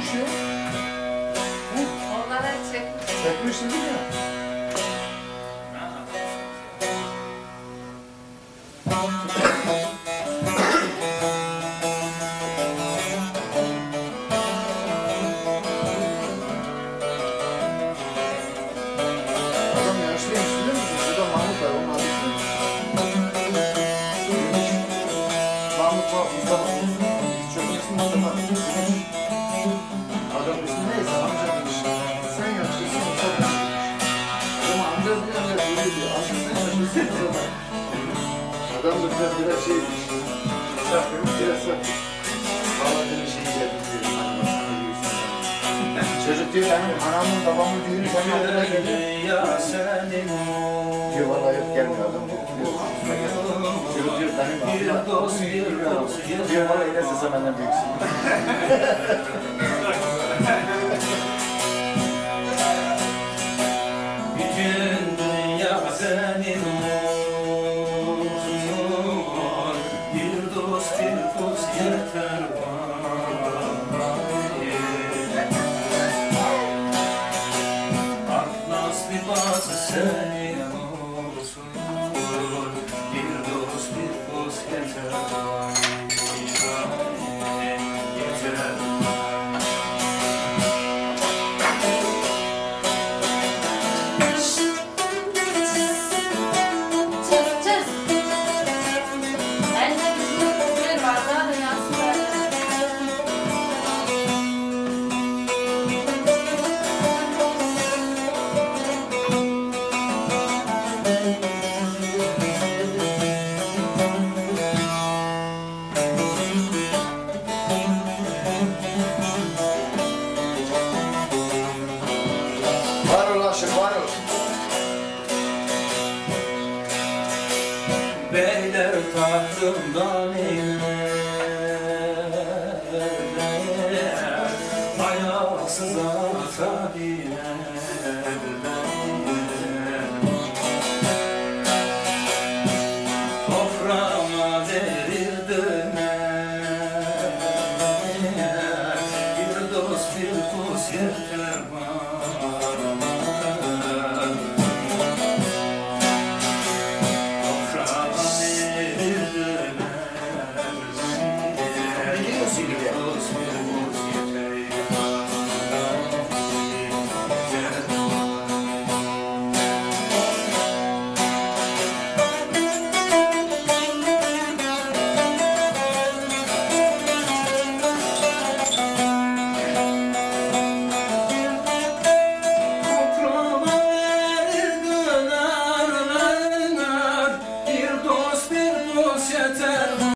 çekmiş. Çekmişsin değil mi? Mahmut var, Mustafa. İsmi Mustafa. Adam da biraz biraz şeymiş. Sakın biraz. Valla demiş şey sana diyorsun. Çocuk diyor benim anamın babamın düğünü geliyor. Dünya senin Diyor valla yok gelmiyor adam diyor. Çocuk diyor benim aklıma Diyor valla ilerse sen benden büyüksün. senin olsun. Bir dost bir dost yeter bana. Atlas libası senin olsun. Bir dost bir dost yeter bana. Yeter Beyler tahtından